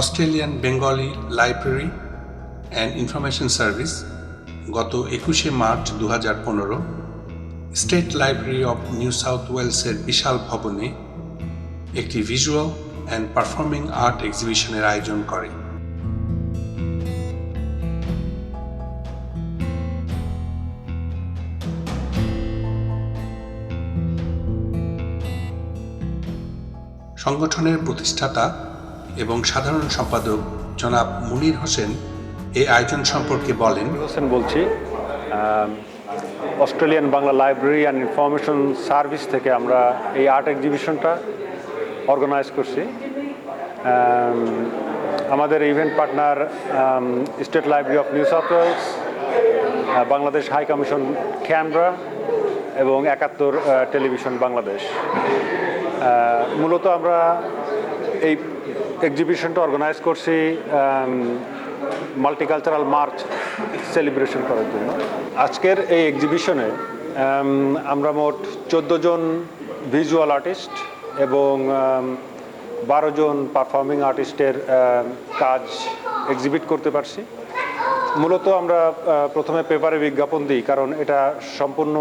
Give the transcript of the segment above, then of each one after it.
Australian Bengali library and information service গত একুশে March দু হাজার পনেরো। State library of New South ওয়েলসের বিশাল ভবনে একটি ভিজুয়াল অ্যান্ড পারফর্মিং আর্ট এক্সিবিশনের আয়োজন করে। সংগঠনের প্রতিষ্ঠাতা এবং সাধারণ সম্পাদক জনাব মুনির হোসেন এই আয়োজন সম্পর্কে বলেন হোসেন বলছি Australian Bangla library and information service থেকে আমরা এই আর্ট এক্সিবিশনটা অর্গানাইজ করছি। আমাদের event partner state library of New South Wales Bangladesh high commission camera এবং একাত্তর টেলিভিশন বাংলাদেশ। মূলত আমরা এই এক্সিবিশনটা অর্গানাইজ করছি মাল্টিকালচারাল মার্চ সেলিব্রেশন করার জন্য। আজকের এই এক্সিবিশনে আমরা মোট চোদ্দ জন ভিজুয়াল আর্টিস্ট এবং বারো জন পারফর্মিং আর্টিস্টের কাজ এক্সিবিট করতে পারছি। মূলত আমরা প্রথমে পেপারে বিজ্ঞাপন দিই, কারণ এটা সম্পূর্ণ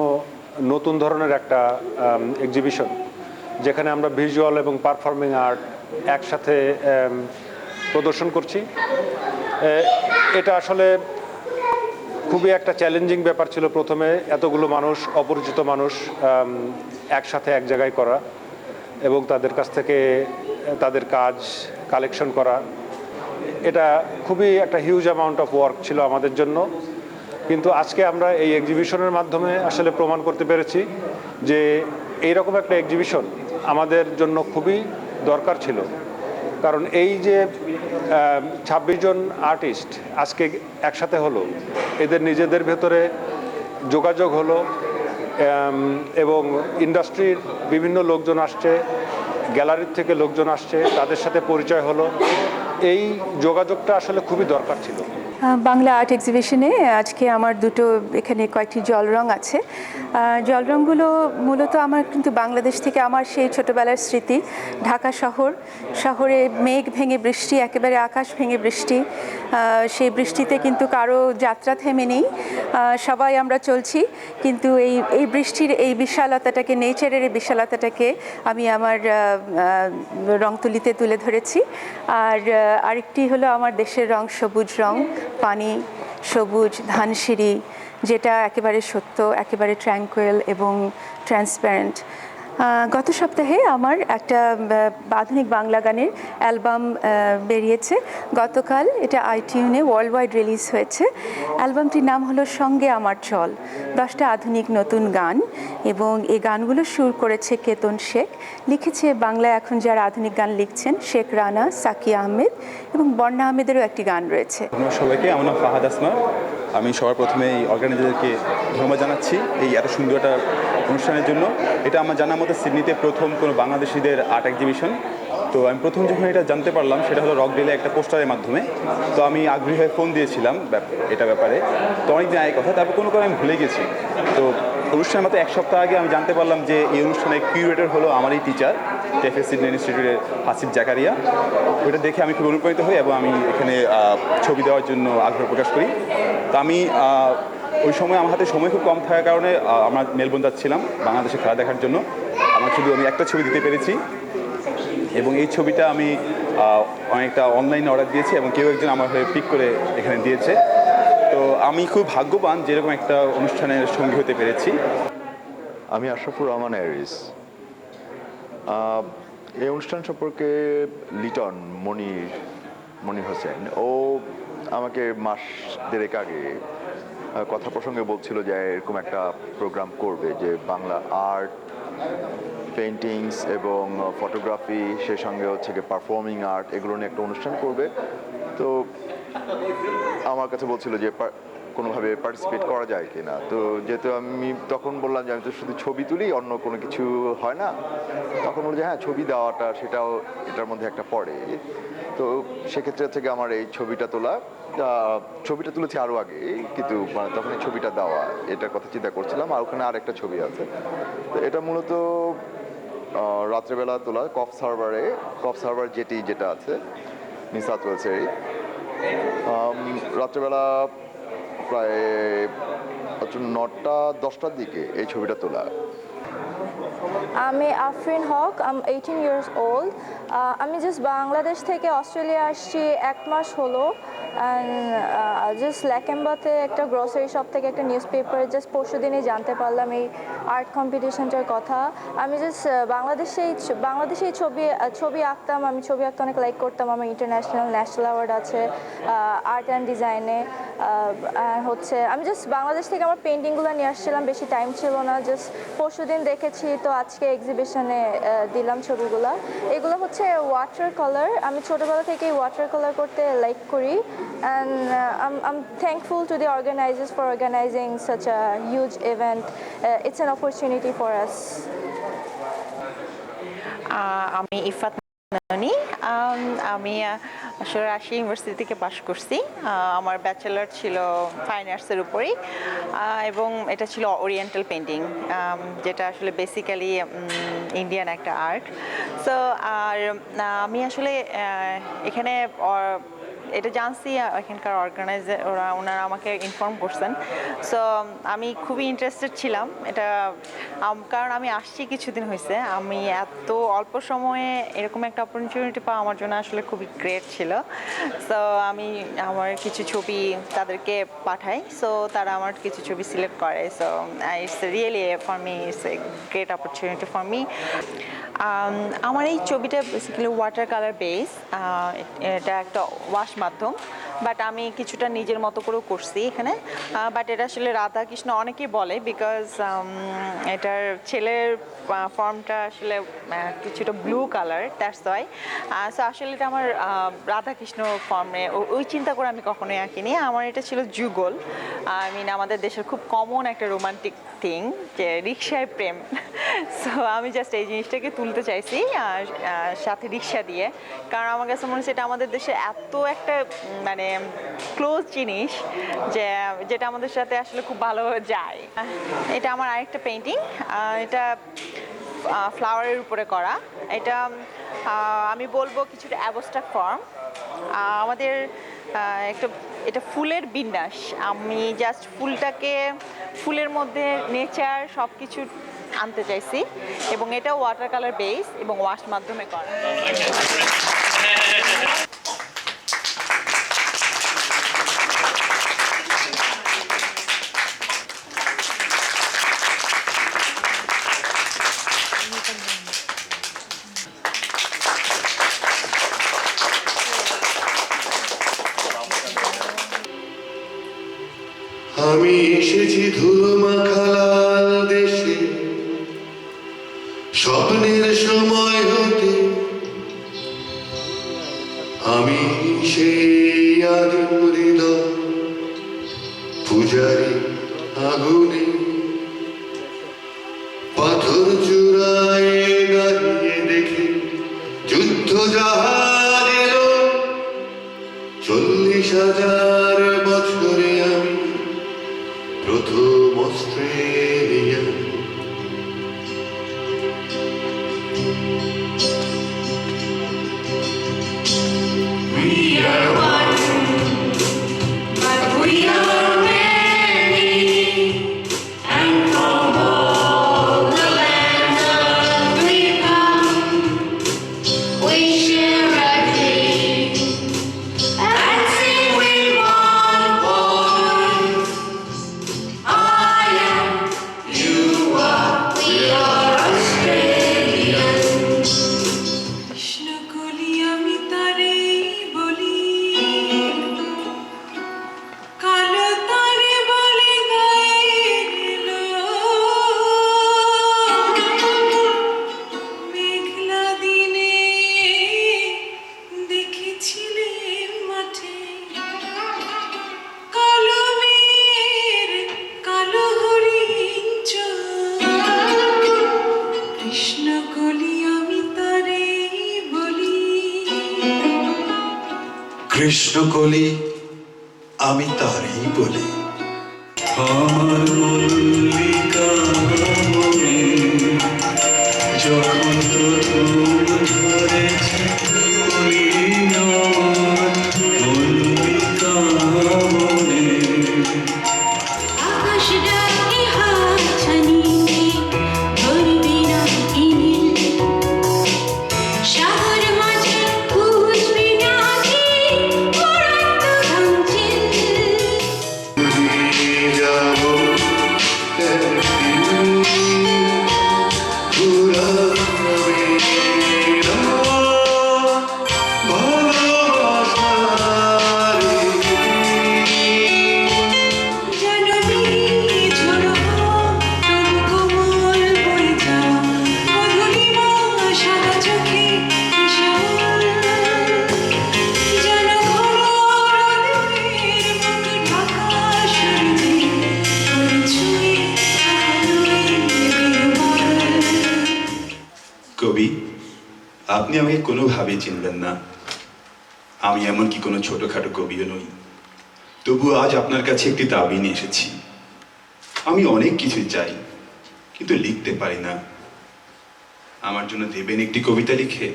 নতুন ধরনের একটা এক্সিবিশন যেখানে আমরা ভিজুয়াল এবং পারফর্মিং আর্ট একসাথে প্রদর্শন করছি। এটা আসলে খুবই একটা চ্যালেঞ্জিং ব্যাপার ছিল প্রথমে। এতগুলো মানুষ, অপরিচিত মানুষ একসাথে এক জায়গায় করা এবং তাদের কাছ থেকে তাদের কাজ কালেকশন করা। এটা খুবই একটা হিউজ অ্যামাউন্ট অফ ওয়ার্ক ছিল আমাদের জন্য। কিন্তু আজকে আমরা এই এক্সিবিশনের মাধ্যমে আসলে প্রমাণ করতে পেরেছি যে, এইরকম একটা এক্সিবিশন আমাদের জন্য খুবই দরকার ছিল। কারণ এই যে ছাব্বিশ জন আর্টিস্ট আজকে একসাথে হলো, এদের নিজেদের ভেতরে যোগাযোগ হলো এবং ইন্ডাস্ট্রির বিভিন্ন লোকজন আসছে গ্যালারির থেকে লোকজন আসছে, তাদের সাথে পরিচয় হলো। এই যোগাযোগটা আসলে খুবই দরকার ছিল। বাংলা আর্ট এক্সিবিশনে আজকে আমার দুটো এখানে কয়েকটি জল জলরং আছে। আহ, জলরংগুলো মূলত আমার কিন্তু বাংলাদেশ থেকে আমার সেই ছোটবেলার স্মৃতি। ঢাকা শহর শহরে মেঘ ভেঙে বৃষ্টি একেবারে আকাশ ভেঙে বৃষ্টি। সেই বৃষ্টিতে কিন্তু কারও যাত্রা থেমে নেই। সবাই আমরা চলছি কিন্তু এই এই বৃষ্টির এই বিশালতাটাকে নেচারের এই বিশালতাটাকে আমি আমার রং তুলিতে তুলে ধরেছি। আর আরেকটি হলো আমার দেশের রং সবুজ রং। পানি সবুজ ধানসিঁড়ি যেটা একেবারে সত্য একেবারে ট্র্যাঙ্কুয়েল এবং ট্রান্সপারেন্ট গত সপ্তাহে আমার একটা আধুনিক বাংলা গানের অ্যালবাম বেরিয়েছে। গতকাল এটা আইটিউনে ওয়ার্ল্ড ওয়াইড রিলিজ হয়েছে। অ্যালবামটির নাম হলো সঙ্গে আমার চল। দশটা আধুনিক নতুন গান এবং এই গানগুলো সুর করেছে কেতন শেখ। লিখেছে বাংলায় এখন যারা আধুনিক গান লিখছেন শেখ রানা, সাকিয়া আহমেদ এবং বর্ণা আহমেদেরও একটি গান রয়েছে। সবাইকে, আমার ফাহাদ আসমার। আমি সবার প্রথমে এই অর্গানাইজারকে ধন্যবাদ জানাচ্ছি এই এত সুন্দর একটা অনুষ্ঠানের জন্য। এটা আমার জানার মতো সিডনিতে প্রথম কোনো বাংলাদেশিদের আর্ট এক্সিবিশন তো আমি প্রথম যখন এটা জানতে পারলাম, সেটা হলো রক ডেলে একটা পোস্টারের মাধ্যমে। তো আমি আগ্রহী হয়ে ফোন দিয়েছিলাম এটা ব্যাপারে। তো অনেকদিন আগে কথা, তারপর কোনো কারণে আমি ভুলে গেছি। তো অনুষ্ঠানের মতো এক সপ্তাহ আগে আমি জানতে পারলাম যে এই অনুষ্ঠানের কিউরেটর হলো আমারই টিচার টেফেস সিডনি ইনস্টিটিউটের হাসিব জাকারিয়া ওটা দেখে আমি খুব অনুপ্রাণিত হই এবং আমি এখানে ছবি দেওয়ার জন্য আগ্রহ প্রকাশ করি। তো আমি ওই সময় আমার হাতে সময় খুব কম থাকার কারণে আমরা মেলবোর্ন যাচ্ছিলাম বাংলাদেশে খেলা দেখার জন্য। আমার শুধু আমি একটা ছবি দিতে পেরেছি এবং এই ছবিটা আমি অনেকটা অনলাইনে অর্ডার দিয়েছি এবং কেউ একজন আমার হয়ে পিক করে এখানে দিয়েছে। তো আমি খুব ভাগ্যবান যেরকম একটা অনুষ্ঠানের সঙ্গী হতে পেরেছি। আমি আশরাফুর রহমান আহ, এই অনুষ্ঠান সম্পর্কে লিটন মনির মনির হোসেন, ও আমাকে মাস দেড়েক আগে কথা প্রসঙ্গে বলছিল যে এরকম একটা প্রোগ্রাম করবে যে বাংলা আর্ট পেন্টিংস এবং ফটোগ্রাফি সেই সঙ্গে হচ্ছে গিয়ে পারফর্মিং আর্ট এগুলো নিয়ে একটা অনুষ্ঠান করবে। তো আমার কাছে বলছিল যে কোনোভাবে পার্টিসিপেট করা যায় কি না? তো যেহেতু আমি তখন বললাম যে আমি তো শুধু ছবি তুলি, অন্য কোনো কিছু হয় না। তখন বলল যে হ্যাঁ ছবি দেওয়াটা, সেটাও এটার মধ্যে একটা পড়ে। তো সেক্ষেত্রে থেকে আমার এই ছবিটা তোলা ছবিটা তুলেছি আরও আগে, কিন্তু মানে তখন এই ছবিটা দেওয়া, এটার কথা চিন্তা করছিলাম। আর ওখানে আর একটা ছবি আছে। তো এটা মূলত রাত্রেবেলা তোলা, কফ সার্ভারে, কফ সার্ভার যেটি যেটা আছে নিউ সাউথ রাত্রেবেলা প্রায় নটা, দশটার দিকে এই ছবিটা তোলা। আমি Afrin Haque I'm eighteen years old আমি জাস্ট বাংলাদেশ থেকে অস্ট্রেলিয়া আসছি এক মাস হলো। জাস্ট ল্যাকেম্বাতে একটা গ্রসারি শপ থেকে একটা নিউজ পেপারে জাস্ট পরশু দিনই জানতে পারলাম এই আর্ট কম্পিটিশনটার কথা। আমি জাস্ট বাংলাদেশে বাংলাদেশেই ছবি ছবি আঁকতাম, আমি ছবি আঁকতে অনেক লাইক করতাম। আমার ইন্টারন্যাশনাল ন্যাশনাল অ্যাওয়ার্ড আছে আর্ট অ্যান্ড ডিজাইনে হচ্ছে, আমি জাস্ট বাংলাদেশ থেকে আমার পেন্টিংগুলো নিয়ে আসছিলাম, বেশি টাইম ছিল না জাস্ট পরশু দিন দেখেছি তো আজকে এক্সিবিশনে দিলাম ছবিগুলো। এগুলো হচ্ছে ওয়াটার কালার আমি ছোটোবেলা থেকেই ওয়াটার কালার করতে লাইক করি and I'm thankful to the organisers for organising such a huge event it's an opportunity for us আমি ইফাত ননি, আমি আসলে রাজশাহী ইউনিভার্সিটি থেকে পাশ করছি। আমার ব্যাচেলার ছিল ফাইন আর্টসের উপরেই। এবং এটা ছিল ওরিয়েন্টাল পেন্টিং যেটা আসলে বেসিক্যালি ইন্ডিয়ান একটা আর্ট সো আর আমি আসলে এখানে এটা জানছি, এখানকার অর্গানাইজার ওরা, ওনারা আমাকে ইনফর্ম করছেন। সো আমি খুবই ইন্টারেস্টেড ছিলাম। এটা কারণ আমি আসছি কিছুদিন হয়েছে আমি এত অল্প সময়ে এরকম একটা অপরচুনিটি পাওয়া আমার জন্য আসলে খুবই গ্রেট ছিল। সো আমি আমার কিছু ছবি তাদেরকে পাঠাই। সো তারা আমার কিছু ছবি সিলেক্ট করে। So it's really for me it's a great opportunity for me আমার এই ছবিটা বেসিক্যালি ওয়াটার কালার বেস এটা একটা ওয়াশ মাধ্যম। বাট আমি কিছুটা নিজের মতো করেও করছি এখানে। বাট এটা আসলে রাধা কৃষ্ণ অনেকেই বলে বিকজ এটার ছেলের ফর্মটা আসলে কিছুটা blue colour that's why so আসলে এটা আমার রাধা কৃষ্ণ ফর্মে ওই চিন্তা করে আমি কখনোই আঁকিনি। আমার এটা ছিল যুগল। আই মিন আমাদের দেশের খুব কমন একটা রোমান্টিক থিং যে রিক্সায় প্রেম। সো আমি জাস্ট এই জিনিসটাকে তুলতে চাইছি সাথে রিক্সা দিয়ে। কারণ আমার কাছে মনে হচ্ছে এটা আমাদের দেশে এত একটা মানে ক্লোজ জিনিস যে, যেটা আমাদের সাথে আসলে খুব ভালো যায়। এটা আমার আরেকটা পেন্টিং এটা ফ্লাওয়ারের উপরে করা। এটা আমি বলব কিছুটা অ্যাবস্ট্রাক্ট ফর্ম আমাদের একটা, এটা ফুলের বিন্যাস। আমি জাস্ট ফুলটাকে, ফুলের মধ্যে নেচার সব কিছু আনতে চাইছি। এবং এটা ওয়াটার কালার বেস এবং ওয়াশ মাধ্যমে করা। আমি এসেছি ধুলো মাখালাল কৃষ্ণকলি আমি তারই বলি। আমার মল্লিকা আপনি আমাকে কোনোভাবেই চিনবেন না। আমি এমনকি কোনো ছোটোখাটো কবিও নই। তবু আজ আপনার কাছে একটি দাবি নিয়ে এসেছি। আমি অনেক কিছু চাই, কিন্তু লিখতে পারি না। আমার জন্য দেবেন একটি কবিতা লিখে।